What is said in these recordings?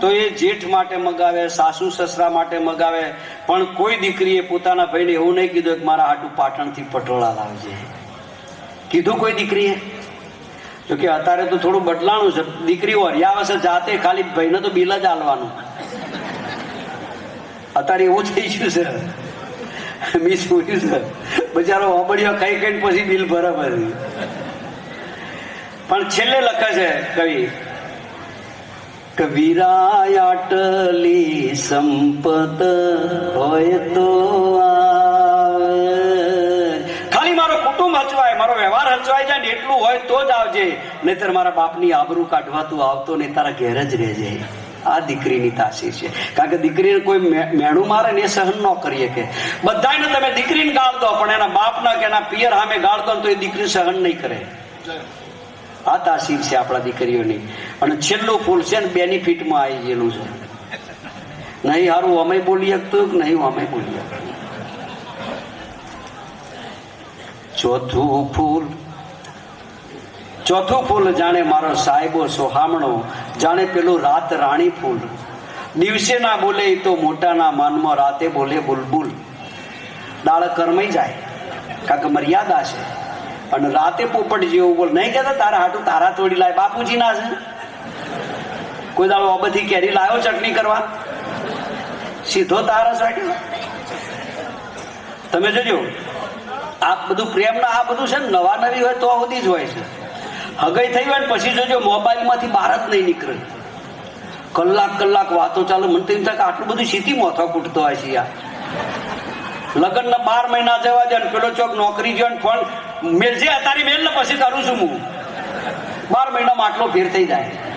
તો એ જેઠ માટે મગાવે, સાસુ સસરા માટે મગાવે, પણ કોઈ દીકરીએ પોતાના ભાઈને એવું નહીં કીધું કે મારા હાટું પાટણથી પટોળા લાવજે. કીધું કોઈ દીકરીએ? તો કે અત્યારે તો થોડું બદલાણું છે. દીકરીઓ હરિયા છે જાતે ખાલી ભાઈને તો બિલ જ આલવાનું. અત્યારે એવું થઈ ગયું છે. મિસ પૂછ્યું છે. બચારો અબડિયો ખાઈ કઈ પછી બિલ બરાબર પણ છેલ્લે લખે છે કવિ કવિરાયાટલી સંપત હોય તો ખાલી મારો કુટુંબ હચવાય મારો વ્યવહાર હચવાય જાય ને એટલું હોય તો જ આવજે. નહીતર મારા બાપની આબરૂ કાઢવા તું આવતો ને તારા ઘેર જ રહેજે. આ દીકરીની તાસીર છે. કારણ કે દીકરીને કોઈ મેણું મારે ને એ સહન ન કરીએ કે. બધાને તમે દીકરીને ગાળ દો પણ એના બાપના કે એના પિયર સામે ગાળ દો તો એ દીકરી સહન નહીં કરે. આ તાસીર છે આપણા દીકરીઓની. અને છેલ્લું ફૂલ છે ને બેનિફિટમાં આવી ગયેલું છે. નહીં સારું અમે બોલી શકતું નહીં, અમે બોલી ચોથું ફૂલ. ચોથું ફૂલ જાણે મારો સાહેબો સોહામણો, જાણે પેલું રાત રાણી ફૂલ. દિવસે ના બોલે તો મોટાના માનમાં રાતે બોલે બુલબુલ. દાળ કરમઈ જાય કારણ કે મર્યાદા છે. અને રાતે પોપટ જેવું બોલ. નહીં કહેતા તારા હાટું તારા તોડી લાય બાપુજી ના છે. કોઈ દાડો અબથી કેરી લાવ્યો ચટણી કરવા? સીધો તારા રાખ્યો તમે જોજો, આ બધું પ્રેમના, આ બધું છે ને નવા નવી હોય તો સુધી જ હોય છે. હગઈ થઈ હોય ને, પછી જોજો, મોબાઈલમાંથી બહાર જ નહીં નીકળે. કલાક કલાક વાતો ચાલે, મને તો થાય કે આટલું બધું સીધી મોથો કૂટતો હોય છે યાર. લગ્નના બાર મહિના જવા દે પેલો ચોક નોકરી જો ને ફોન મેલજે તારી મેલ ને પછી કરું છું હું. બાર મહિનામાં આટલો ફેર થઈ જાય.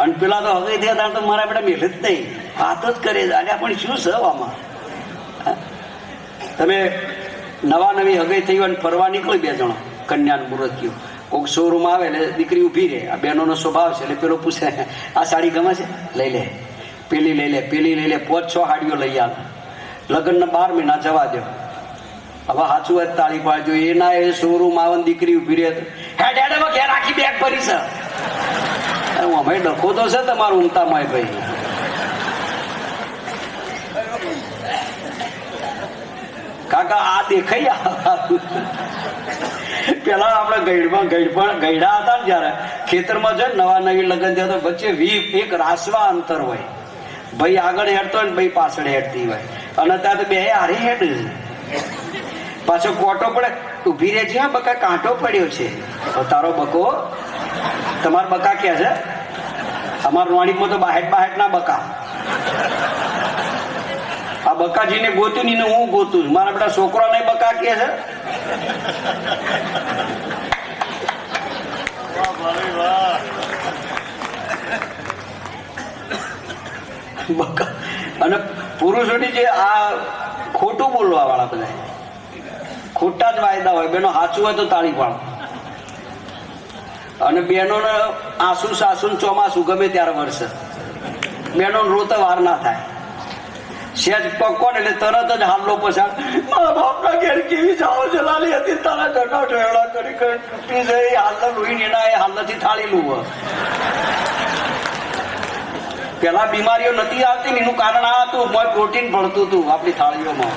અને પેલા તો હવે થયા તો મારા બેટા મેલ જ નહીં. વાત જ કરે છે. પણ શું સવામાં? તમે નવા નવી હગઈ થઈ હોય ફરવા નીકળી બે જણો, કન્યાનું મુહૂર્ત થયું. કોઈક શોરૂમ આવે એટલે દીકરી ઊભી રહે. આ બહેનોનો સ્વભાવ છે. એટલે પેલો પૂછે, આ સાડી ગમે છે? લઈ લે. પેલી લઈ લે, પેલી લઈ લે. પોચ છ હાડીઓ લઈ આવે લગ્નના બાર મહિના જવા દો હવે સાચું વાત તાળી પાડજો. એના એ શોરૂમ આવે ને દીકરી ઊભી રહે હેડ હેડ, હવે ઘેર આખી બેગ ભરી છે. અમે ડખો તો છે તમારું ઉમતામાં ભાઈ. કાકા, આ દેખાઈ પેલા આપણે ગઈડમાં ગઈડમાં ગઈડા હતા ને જયારે, ખેતરમાં ને નવા નવી લગ્ન થયા તો વચ્ચે વી એક રાસવા અંતર હોય. ભાઈ આગળ હેડતો ને ભાઈ પાછળ હેડતી હોય. અને ત્યાં તો બે હારે હેડ. પાછો કોટો પડે ઊભી રહેજે. બકા, કાંટો પડ્યો છે. તારો બકો, તમાર બકા ક્યાં છે? અમાર નોણીમાં તો બાહેટ બાહેટ ના બકા. આ બકાજીને ગોતું નહીં હું ગોતું. મારા બધા છોકરા નહીં બકા કે છે? બકા. અને પુરુષોની જે આ ખોટું બોલવા વાળા બધા. ખોટા જ વાયદા હોય. બેનો સાચું હોય તો તાળી પાડો. અને બેનો આંસુ સાસુ ચોમાસું ગમે ત્યારે વરસે બેનો તો વાર ના થાય. સેજ પક્કો ને એટલે તરત જ હાલો પછાડ મારા બાપના ઘેર કેવી જાઓ, જલાલી હતી, તારા ઘરના ઢેળા કરી કરી જઈ હાલ લોહી એના એ હાલથી થાળેલું હોય પેલા બીમારીઓ નથી આવતી એનું કારણ આ હતું, મોય પ્રોટીન ભળતું હતું આપણી થાળીઓમાં.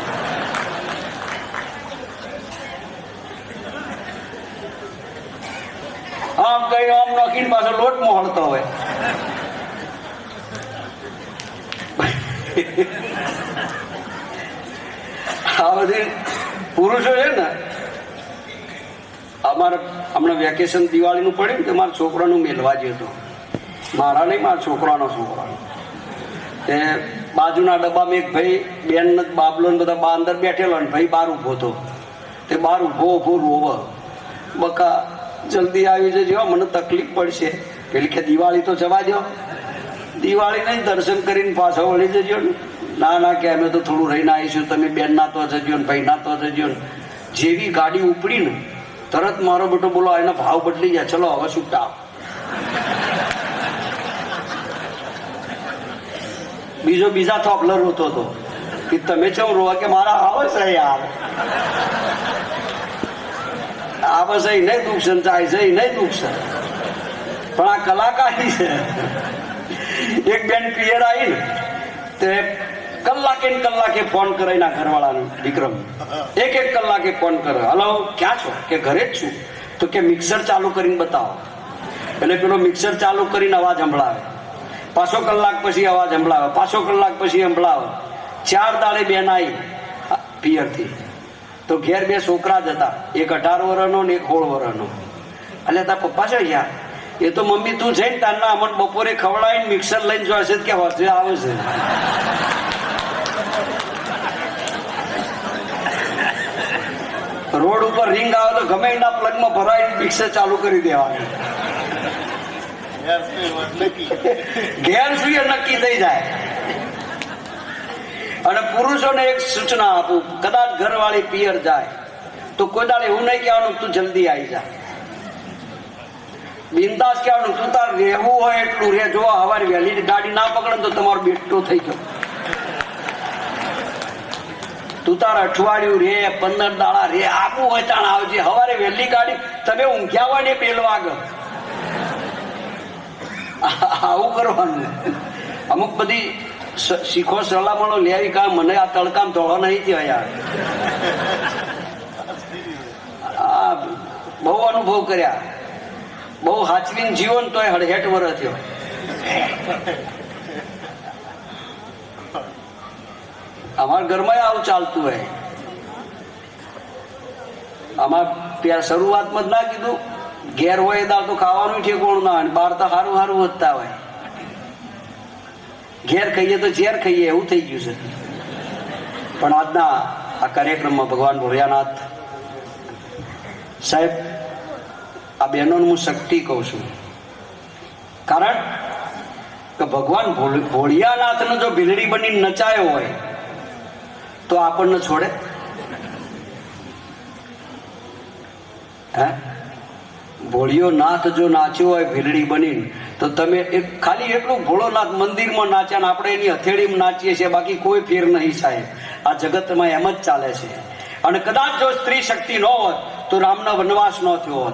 આમ કઈ આમ નાખીને પાછો લોટ મોહળતો હોય. આ બધી પુરુષો છે ને, અમારે હમણાં વેકેશન દિવાળીનું પડ્યું ને તે મારા છોકરાનું મેલવા ગયો હતો. મારા નહીં, મારા છોકરાનો છોકરાનો તે બાજુના ડબ્બામાં એક ભાઈ, બેન બાબલો ને બધા બા અંદર બેઠેલો ને ભાઈ બાર ઊભો હતો. તે બાર ઊભો ઊભો રોવ બકા જલ્દી આવી જજો, મને તકલીફ પડશે. પેલી કે દિવાળી તો જવા દો દિવાળી નહીં, દર્શન કરીને પાછા વળી જજો ને. ના ના, કે અમે તો થોડું રહીને આવીશું. તમે બેન ના તો જજો ને, ભાઈ ના તો જજો ને. જેવી ગાડી ઉપડીને તરત મારો બેટો બોલો એના ભાવ બદલી ગયા. ચલો, હવે છૂટા બીજો બીજા થોપલર રોતો હતો કે તમે ચમ રોવા કે મારા આવે છે યાર? આવે છે નહીં દુઃખ જાય છે નહીં દુઃખ છે પણ આ કલાકારી છે. એક બેન પિયર આવી તે કલાકે કલાકે ફોન કરે એના ઘરવાળાનું વિક્રમ એક એક કલાકે ફોન કરે. હલો, ક્યાં છો? કે ઘરે જ છું? તો કે મિક્સર ચાલુ કરીને બતાવો. એટલે પેલો મિક્સર ચાલુ કરીને અવાજ સંભળાવે. પાછો કલાક પછી અવાજ સંભળાવે. પાછો કલાક પછી સંભળાવે. ચાર દાડે બેન આવી પિયરથી. તો ઘેર બે છોકરા જ હતા. એક અઢાર વર્ષનો ને એક સોળ વર્ષનો એટલે તાર પપ્પા છે યાર એ તો મમ્મી તું જઈને તારના અમન બપોરે ખવડાવીને મિક્સર લઈને જોશે કે હોજે આવે છે. રોડ ઉપર રિંગ આવે તો ગમે એના પ્લગમાં ભરાઈને મિક્સર ચાલુ કરી દેવાનું. ઘેર સુઈએ નક્કી થઈ જાય. અને પુરુષોને એક સૂચના આપું, કદાચ ઘરવાળી પિયર જાય, તો કોઈ દાડે એવું નહીં કહેવાનું તું જલ્દી આવી જા. બિંદાસ કહેવાનું તું તાર રહેવું હોય એટલું રે જો હવારે વહેલી ગાડી ના પકડે તો તમારો બેટો થઈ ગયો. તું તાર અઠવાડિયું રે પંદર દાડા રે આપવું હોય તાણ આવજે. હવારે વહેલી ગાડી તમે ઊંઘ્યા હોય ને પેલો આગળ આવું કરવાનું. અમુક બધી શીખો સલામણો લેવી કા મને આ તડકામ ધોળો નહીં થયો યાર. આ બહુ અનુભવ કર્યા. બહુ હાચવીન જીવન તોય હડહેટ વર થયો. અમારા ઘરમાં આવું ચાલતું હોય. આમાં ત્યાં શરૂઆતમાં જ ના કીધું. ઘેર હોય દાળ તો ખાવાનું છે કોણ ના બહાર તો સારું સારું વધતા હોય. ઘેર ખાઈએ તો ઝેર ખાઈએ, એવું થઈ ગયું છે. પણ આજના આ કાર્યક્રમમાં ભગવાન ભોળિયાનાથ સાહેબ, આ બહેનોને હું શક્તિ કહું છું. કારણ કે ભગવાન ભોળ- ભોળિયાનાથનો જો ભીલડી બની નચાયો હોય, તો આપણને છોડે? હે? ભોળિયો નાથ જો નાચ્યો હોય, ભીલડી બનીને તો તમે એક ખાલી એટલું ભોળોનાથ મંદિરમાં નાચ્યા ને આપણે એની હથેળીમાં નાચીએ છીએ બાકી કોઈ ફેર નહીં સાહેબ. આ જગતમાં એમ જ ચાલે છે. અને કદાચ જો સ્ત્રી શક્તિ ન હોત તો રામનો વનવાસ ન થયો હોત.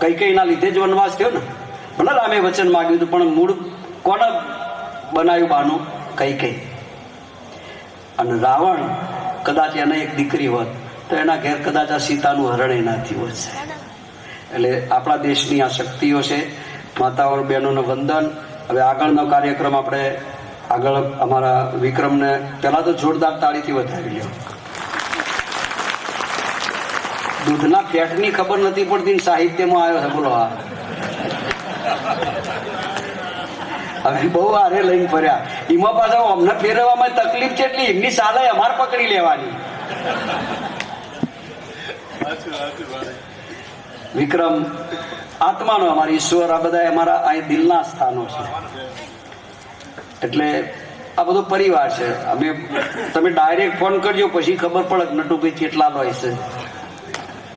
કઈ કઈના લીધે જ વનવાસ થયો ને? ભલે રામે વચન માગ્યું હતું પણ મૂળ કોને બનાવ્યું બાનું? કઈ કઈ. અને રાવણ કદાચ એને એક દીકરી હોત તો એના ઘેર કદાચ આ સીતાનું હરણ એનાથી હોત એટલે આપણા દેશની આ શક્તિઓ છે માતાઓ બહેનોને વંદન. હવે આગળનો કાર્યક્રમ આપણે આગળ અમારા વિક્રમને પહેલા તો જોરદાર તાળીથી વધાવી લ્યો. દૂધના ફેટની ખબર નથી પડતી સાહિત્યમાં આવ્યો છે, બોલો હા. હવે બહુ આરે લઈને ફર્યા. એમાં પાછા અમને ફેરવવામાં તકલીફ છે એટલી એમની સાલે અમારે પકડી લેવાની. વિક્રમ, આત્માનો અમારા ઈશ્વર, આ બધા અમારા અહીં દિલના સ્થાનો છે. એટલે આ બધો પરિવાર છે. અમે, તમે ડાયરેક્ટ ફોન કરજો, પછી ખબર પડે નટુભાઈ કેટલા હોય છે.